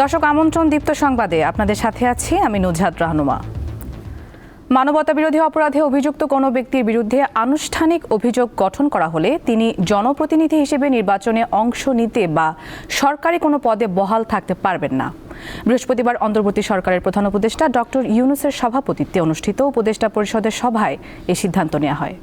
দর্শক, আমন্ত্রণ দীপ্ত সংবাদে আপনাদের সাথে আছি আমি নুজহাত রাহনুমা। মানবতা বিরোধী অপরাধে অভিযুক্ত কোনো ব্যক্তির বিরুদ্ধে আনুষ্ঠানিক অভিযোগ গঠন করা হলে তিনি জনপ্রতিনিধি হিসেবে নির্বাচনে অংশ নিতে বা সরকারি কোনো পদে বহাল থাকতে পারবেন না। বৃহস্পতিবার অন্তর্বর্তী সরকারের প্রধান উপদেষ্টা ডক্টর ইউনুসের সভাপতিত্বে অনুষ্ঠিত উপদেষ্টা পরিষদের সভায় এই সিদ্ধান্ত নেওয়া হয়।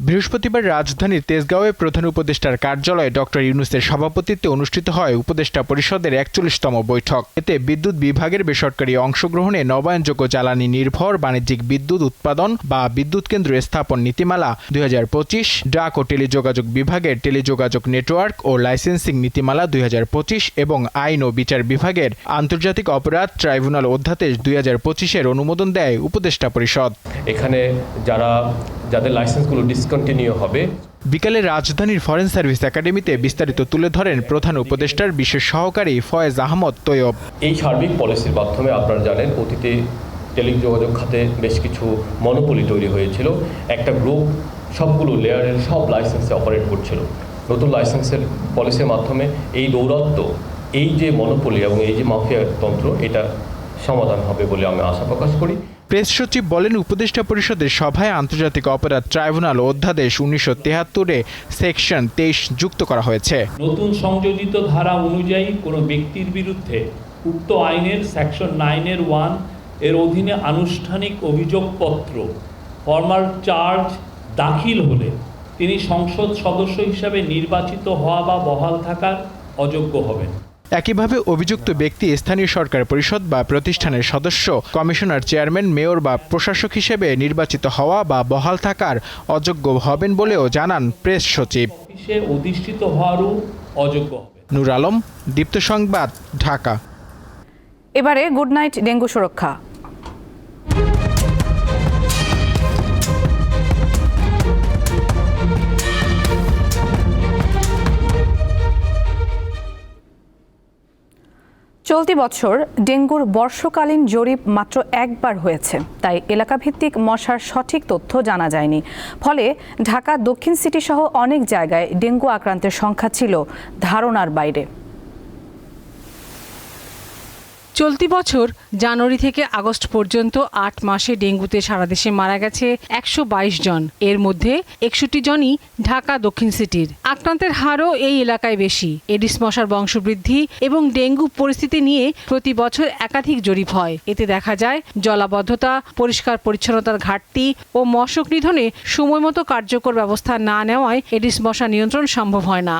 বৃহস্পতিবার রাজধানীর তেজগাঁওয়ে প্রধান উপদেষ্টার কার্যালয়ে ডক্টর ইউনুসের সভাপতিত্বে অনুষ্ঠিত হয় উপদেষ্টা পরিষদের একচল্লিশতম বৈঠক। এতে বিদ্যুৎ বিভাগের বেসরকারি অংশগ্রহণে নবায়নযোগ্য জ্বালানি নির্ভর বাণিজ্যিক বিদ্যুৎ উৎপাদন বা বিদ্যুৎ কেন্দ্র স্থাপন নীতিমালা দুই ডাক ও টেলিযোগাযোগ বিভাগের টেলিযোগাযোগ নেটওয়ার্ক ও লাইসেন্সিং নীতিমালা দুই হাজার পঁচিশ এবং আইন ও বিচার বিভাগের আন্তর্জাতিক অপরাধ ট্রাইব্যুনাল অধ্যাদেশ দুই হাজার পঁচিশের অনুমোদন দেয় উপদেষ্টা পরিষদ। এখানে যারা যাদের লাইসেন্সগুলো ডিসকন্টিনিউ হবে। বিকালে রাজধানীর ফরেন সার্ভিস একাডেমিতে বিস্তারিত তুলে ধরেন প্রধান উপদেষ্টার বিশেষ সহকারী ফয়েজ আহমদ তৈয়ব। এই সার্বিক পলিসির মাধ্যমে আপনারা জানেন অতীতে টেলিযোগাযোগ খাতে বেশ কিছু মনোপলি তৈরি হয়েছিল। একটা গ্রুপ সবগুলো লেয়ারের সব লাইসেন্সে অপারেট করছিল। নতুন লাইসেন্সের পলিসির মাধ্যমে এই দৌরাত্ম এই যে মনোপলি এবং এই যে মাফিয়া তন্ত্র এটা সমাধান হবে বলে আমি আশা প্রকাশ করি। প্রেস সচিব বলেন, উপদেষ্টা পরিষদের সভায় আন্তর্জাতিক অপরাধ ট্রাইব্যুনাল অধ্যাদেশ উনিশশো তেহাত্তরে সেকশন তেইশ যুক্ত করা হয়েছে। নতুন সংযোজিত ধারা অনুযায়ী কোনো ব্যক্তির বিরুদ্ধে উক্ত আইনের সেকশন নাইনের ওয়ানের অধীনে আনুষ্ঠানিক অভিযোগপত্র, ফর্মাল চার্জ দাখিল হলে তিনি সংসদ সদস্য হিসাবে নির্বাচিত হওয়া বা বহাল থাকার অযোগ্য হবেন। একইভাবে অভিযুক্ত ব্যক্তি স্থানীয় সরকার পরিষদ বা প্রতিষ্ঠানের সদস্য কমিশনার চেয়ারম্যান মেয়র বা প্রশাসক হিসেবে নির্বাচিত হওয়া বা বহাল থাকার অযোগ্য হবেন বলেও জানান প্রেস সচিব। নুর অধিষ্ঠিত হওয়ারও অযোগ্য নুর আলম দীপ্ত সংবাদ ঢাকা। এবারে গুড নাইট ডেঙ্গু সুরক্ষা। চলতি বছর ডেঙ্গুর বর্ষকালীন জরিপ মাত্র একবার হয়েছে। তাই এলাকাভিত্তিক মশার সঠিক তথ্য জানা যায়নি। ফলে ঢাকা, দক্ষিণ সিটি সহ অনেক জায়গায় ডেঙ্গু আক্রান্তের সংখ্যা ছিল ধারণার বাইরে। চলতি বছর জানুয়ারি থেকে আগস্ট পর্যন্ত আট মাসে ডেঙ্গুতে সারা দেশে মারা গেছে একশো বাইশ জন। এর মধ্যে একষট্টি জনই ঢাকা, দক্ষিণ সিটির। আক্রান্তের হারও এই এলাকায় বেশি। এডিস মশার বংশবৃদ্ধি এবং ডেঙ্গু পরিস্থিতি নিয়ে প্রতি বছর একাধিক জরিপ হয়। এতে দেখা যায়, জলাবদ্ধতা, পরিষ্কার পরিচ্ছন্নতার ঘাটতি ও মশক নিধনে সময়মতো কার্যকর ব্যবস্থা না নেওয়ায় এডিস মশা নিয়ন্ত্রণ সম্ভব হয় না।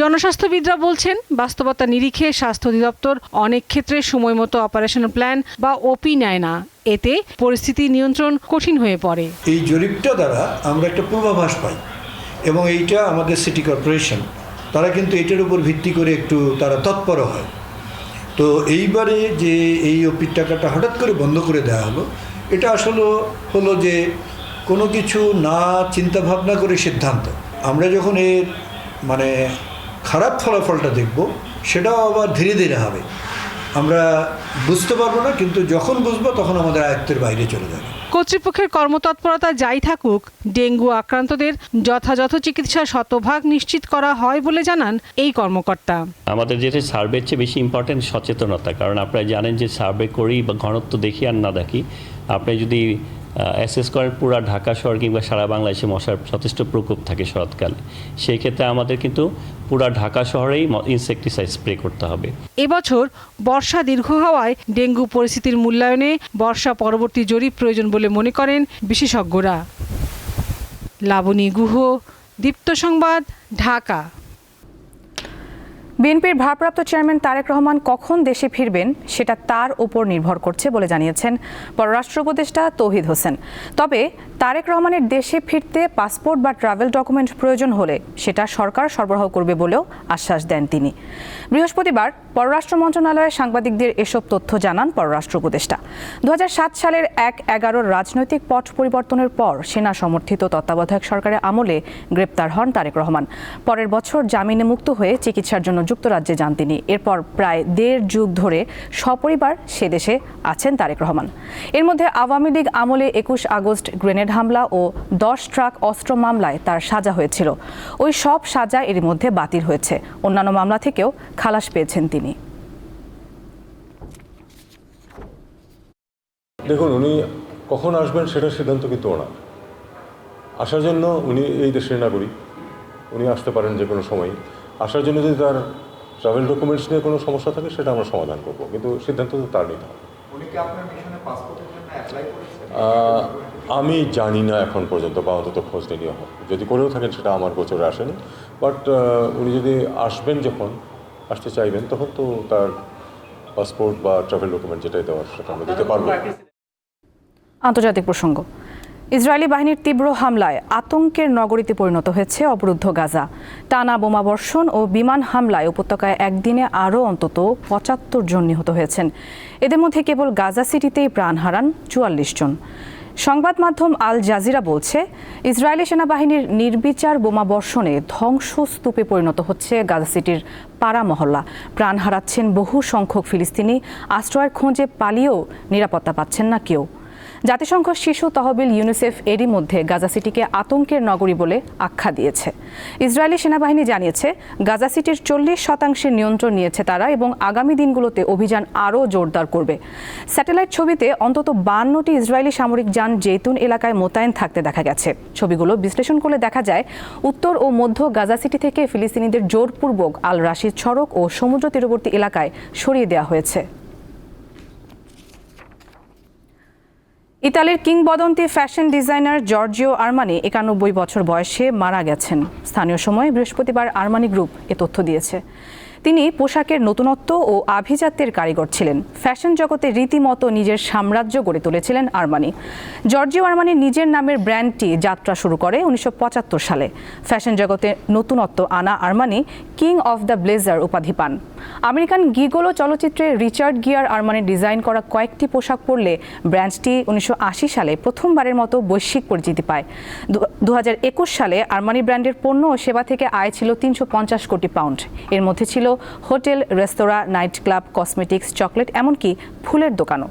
জনস্বাস্থ্যবিদরা বলছেন, বাস্তবতা নিরিখে স্বাস্থ্য অধিদপ্তর অনেক ক্ষেত্রে সময় মতো অপারেশন প্ল্যান বা ওপি নেয় না। এতে পরিস্থিতি নিয়ন্ত্রণ কঠিন হয়ে পড়ে। এই জরিপটা দ্বারা আমরা একটা পূর্বাভাস পাই এবং এইটা আমাদের সিটি কর্পোরেশন তারা কিন্তু এটার উপর ভিত্তি করে একটু তারা তৎপর হয়। তো এইবারে যে এই ওপির টাকাটা হঠাৎ করে বন্ধ করে দেওয়া হলো, এটা আসলে হলো যে কোনো কিছু না চিন্তা ভাবনা করে সিদ্ধান্ত। আমরা যখন এর মানে খারাপ ফলাফলটা দেখব সেটাও আবার ধীরে ধীরে হবে। আমরা বুঝতে পারব না কিন্তু যখন বুঝব তখন আমাদের আয়ত্তের বাইরে চলে যাবে। কর্তৃপক্ষের কর্মতৎপরতা যাই থাকুক ডেঙ্গু আক্রান্তদের যথাযথ চিকিৎসা শতভাগ নিশ্চিত করা হয় বলে জানান এই কর্মকর্তা। আমাদের যেটা সার্ভের চেয়ে বেশি ইম্পর্টেন্ট সচেতনতা কারণ আপনারা জানেন যে সার্ভে করি বা ঘনত্ব দেখি আর না দেখি আপনি যদি অ্যাসেস করেন পুরো ঢাকা শহর কিংবা সারা বাংলাদেশে মশার যথেষ্ট প্রকোপ থাকে শরৎকালে সেই ক্ষেত্রে আমাদের কিন্তু পুরো ঢাকা শহরেই ইনসেকটিসাইড স্প্রে করতে হবে। এবছর বর্ষা দীর্ঘ হওয়ায় ডেঙ্গু পরিস্থিতির মূল্যায়নে বর্ষা পরবর্তী জরিপ প্রয়োজন বলে মনে করেন বিশেষজ্ঞরা। লাবণী গুহ, দীপ্ত সংবাদ, ঢাকা। বিএনপির ভারপ্রাপ্ত চেয়ারম্যান তারেক রহমান কখন দেশে ফিরবেন সেটা তার উপর নির্ভর করছে বলে জানিয়েছেন পররাষ্ট্র উপদেষ্টা তৌহিদ হোসেন। তবে তারেক রহমানের দেশে ফিরতে পাসপোর্ট বা ট্রাভেল ডকুমেন্ট প্রয়োজন হলে সেটা সরকার সরবরাহ করবে বলেও আশ্বাস দেন তিনি। বৃহস্পতিবার পররাষ্ট্র মন্ত্রণালয়ে সাংবাদিকদের এসব তথ্য জানান পররাষ্ট্র উপদেষ্টা। দু হাজার সাত সালের এক এগারোর রাজনৈতিক পট পরিবর্তনের পর সেনা সমর্থিত তত্ত্বাবধায়ক সরকারের আমলে গ্রেপ্তার হন তারেক রহমান। পরের বছর জামিনে মুক্ত হয়ে চিকিৎসার জন্য যুক্তরাজ্যে যান তিনি। এরপর প্রায় দেড় যুগ ধরে সপরিবার সে দেশে আছেন তারেক রহমান। এর মধ্যে আওয়ামী লীগ আমলে একুশ আগস্ট গ্রেনেড হামলা ও দশ ট্রাক অস্ত্র মামলায় তার সাজা হয়েছিল। ওই সব সাজা এর মধ্যে বাতিল হয়েছে। অন্যান্য মামলা থেকেও খালাস পেয়েছেন তিনি। দেখুন, উনি কখন আসবেন সেটার সিদ্ধান্ত কিন্তু ওনার। আসার জন্য উনি এই দেশের নাগরিক। উনি আসতে পারেন যে কোনো সময়। আসার জন্য যদি তার ট্রাভেল ডকুমেন্টস নিয়ে কোনো সমস্যা থাকে সেটা আমরা সমাধান করব। কিন্তু সিদ্ধান্ত তো তার নিতে হবে। আমি জানি না এখন পর্যন্ত বা অন্তত খোঁজ নিয়ে হবে যদি করেও থাকেন সেটা আমার গোচরে আসেনি। বাট উনি যদি আসবেন যখন আসতে চাইবেন তখন তো তার পাসপোর্ট বা ট্রাভেল ডকুমেন্ট যেটাই দেওয়ার সেটা আমরা দিতে পারব। আন্তর্জাতিক প্রসঙ্গ। ইসরায়েলি বাহিনীর তীব্র হামলায় আতঙ্কের নগরীতে পরিণত হয়েছে অবরুদ্ধ গাজা। টানা বোমাবর্ষণ ও বিমান হামলায় উপত্যকায় একদিনে আরও অন্তত পঁচাত্তর জন নিহত হয়েছেন। এদের মধ্যে কেবল গাজা সিটিতেই প্রাণ হারান চুয়াল্লিশ জন। সংবাদ মাধ্যম আল জাজিরা বলছে, ইসরায়েলি সেনাবাহিনীর নির্বিচার বোমাবর্ষণে ধ্বংসস্তূপে পরিণত হচ্ছে গাজা সিটির পাড়া মহল্লা। প্রাণ হারাচ্ছেন বহু সংখ্যক ফিলিস্তিনি। আশ্রয়ের খোঁজে পালিয়েও নিরাপত্তা পাচ্ছেন না কেউ। জাতিসংঘ শিশু তহবিল ইউনিসেফ এরই মধ্যে গাজা সিটিকে আতঙ্কের নগরী বলে আখ্যা দিয়েছে। ইসরায়েলি সেনাবাহিনী জানিয়েছে, গাজা সিটির চল্লিশ শতাংশের নিয়ন্ত্রণ নিয়েছে তারা এবং আগামী দিনগুলোতে অভিযান আরও জোরদার করবে। স্যাটেলাইট ছবিতে অন্তত বান্নটি ইসরায়েলি সামরিক যান জেতুন এলাকায় মোতায়েন থাকতে দেখা গেছে। ছবিগুলো বিশ্লেষণ করলে দেখা যায়, উত্তর ও মধ্য গাজা সিটি থেকে ফিলিস্তিনিদের জোরপূর্বক আল রাশিদ সড়ক ও সমুদ্র তীরবর্তী এলাকায় সরিয়ে দেওয়া হয়েছে। ইতালির কিংবদন্তি ফ্যাশন ডিজাইনার জর্জিও আর্মানি একানব্বই বছর বয়সে মারা গেছেন। স্থানীয় সময় বৃহস্পতিবার আর্মানি গ্রুপ এ তথ্য দিয়েছে। তিনি পোশাকের নতুনত্ব ও আভিজাত্যের কারিগর ছিলেন। ফ্যাশন জগতে রীতিমতো নিজের সাম্রাজ্য গড়ে তুলেছিলেন আরমানি। জর্জিও আর্মানি নিজের নামের ব্র্যান্ডটি যাত্রা শুরু করে উনিশশো পঁচাত্তর সালে। ফ্যাশন জগতে নতুনত্ব আনা Armani king of the blazer উপাধি পান। আমেরিকান গিগোলো চলচ্চিত্রে রিচার্ড গিয়ার আর্মানির ডিজাইন করা কয়েকটি পোশাক পরলে ব্র্যান্ডটি উনিশশো আশি সালে প্রথমবারের মতো বৈশ্বিক পরিচিতি পায়। দু হাজার একুশ সালে আর্মানি ব্র্যান্ডের পণ্য ও সেবা থেকে আয় ছিল তিনশো পঞ্চাশ কোটি পাউন্ড। এর মধ্যে ছিল hotel, restaurant, night club, cosmetics, chocolate, এমনকি ফুলের দোকানও।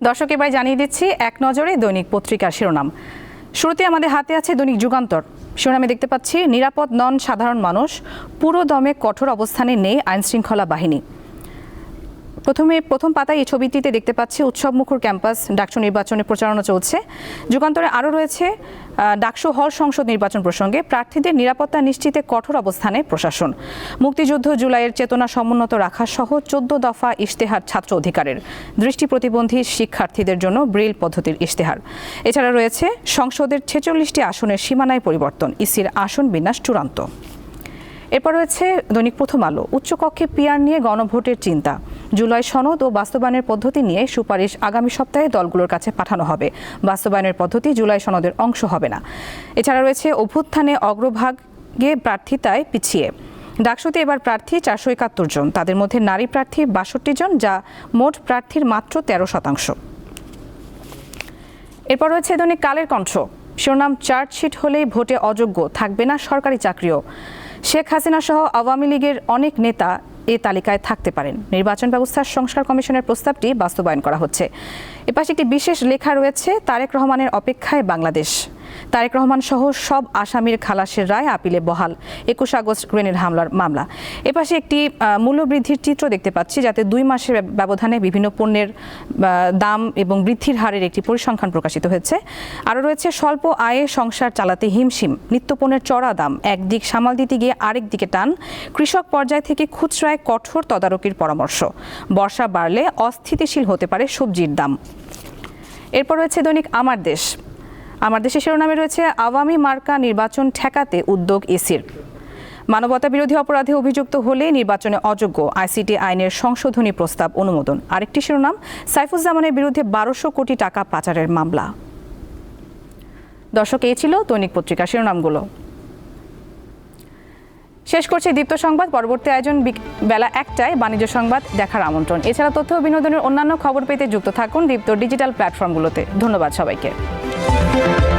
দর্শক, এবার জানিয়ে দিচ্ছি, এক নজরে দৈনিক পত্রিকার শিরোনাম। শুরুতে আমাদের হাতে আছে দৈনিক যুগান্তর। শিরোনামে দেখতে পাচ্ছি, নিরাপদ নন সাধারণ মানুষ, পুরো দমে কঠোর অবস্থানে নেই আইনশৃঙ্খলা বাহিনী। প্রথমে প্রথম পাতায় এই ছবিটিতে দেখতে পাচ্ছি উৎসবমুখর ক্যাম্পাস, ডাকসু নির্বাচনে প্রচারণা চলছে। যুগান্তরে আরও রয়েছে ডাকসু হল সংসদ নির্বাচন প্রসঙ্গে প্রার্থীদের নিরাপত্তা নিশ্চিতে কঠোর অবস্থানে প্রশাসন। মুক্তিযুদ্ধ জুলাইয়ের চেতনা সমুন্নত রাখা সহ চোদ্দ দফা ইশতেহার ছাত্র অধিকারের দৃষ্টি প্রতিবন্ধী শিক্ষার্থীদের জন্য ব্রেল পদ্ধতির ইশতেহার। এছাড়া রয়েছে, সংসদের ছেচল্লিশটি আসনের সীমানায় পরিবর্তন, ইসির আসন বিন্যাস চূড়ান্ত। এরপর রয়েছে দৈনিক প্রথম আলো, উচ্চকক্ষে পিয়ার নিয়ে গণভোটের চিন্তা। জুলাই সনদ ও বাস্তবায়নের পদ্ধতি নিয়ে সুপারিশ আগামী সপ্তাহে দলগুলোর কাছে পাঠানো হবে। বাস্তবায়নের পদ্ধতি জুলাই সনদের অংশ হবে না। এছাড়া রয়েছে অভ্যুত্থানে অগ্রভাগে প্রার্থিতায় পিছিয়ে। ডাকসুতে এবার প্রার্থী চারশো একাত্তর জন। তাদের মধ্যে নারী প্রার্থী বাষট্টি জন, যা মোট প্রার্থীর মাত্র তেরো শতাংশ। এরপর রয়েছে দৈনিক কালের কণ্ঠ। শিরোনাম চার্জশিট হলেই ভোটে অযোগ্য, থাকবে না সরকারি চাকরিও। শেখ হাসিনা সহ আওয়ামী লীগের অনেক নেতা এ তালিকায় থাকতে পারেন। নির্বাচন ব্যবস্থার সংস্কার কমিশনের প্রস্তাবটি বাস্তবায়ন করা হচ্ছে। এপাশে একটি বিশেষ লেখা রয়েছে, তারেক রহমানের অপেক্ষায় বাংলাদেশ। তারেক রহমান সহ সব আসামির খালাসের রায় আপিলে বহাল। একুশ আগস্ট গ্রেনেড হামলার মামলা। এপাশে একটি মূল্যবৃদ্ধির চিত্র দেখতে পাচ্ছি, যাতে দুই মাসের ব্যবধানে বিভিন্ন পণ্যের দাম এবং বৃদ্ধির হারের একটি পরিসংখ্যান প্রকাশিত হয়েছে। আরও রয়েছে, স্বল্প আয়ে সংসার চালাতে হিমশিম নিত্যপণ্যের চড়া দাম, একদিক সামাল দিতে গিয়ে আরেক দিকে টান, কৃষক পর্যায় থেকে খুচরায় কঠোর তদারকির পরামর্শ। বর্ষা বাড়লে অস্থিতিশীল হতে পারে সবজির দাম। এরপর রয়েছে দৈনিক আমার দেশ। আমার দেশের শিরোনামে রয়েছে আওয়ামী মার্কা নির্বাচন ঠেকাতে উদ্যোগ ইসির মানবতা বিরোধী অপরাধে অভিযুক্ত হলে নির্বাচনে অযোগ্য আইসিটি আইনের সংশোধনী প্রস্তাব অনুমোদন। আরেকটি শিরোনাম, সাইফুজ্জামানের বিরুদ্ধে বারোশো কোটি টাকা পাচারের মামলা। দর্শক, এই ছিল দৈনিক পত্রিকা শিরোনামগুলো। শেষ করছি দীপ্ত সংবাদ। পরবর্তী আয়োজন বেলা একটায় বাণিজ্য সংবাদ দেখার আমন্ত্রণ। এছাড়া তথ্য ও বিনোদনের অন্যান্য খবর পেতে যুক্ত থাকুন দীপ্ত ডিজিটাল প্ল্যাটফর্মগুলোতে। ধন্যবাদ সবাইকে। Música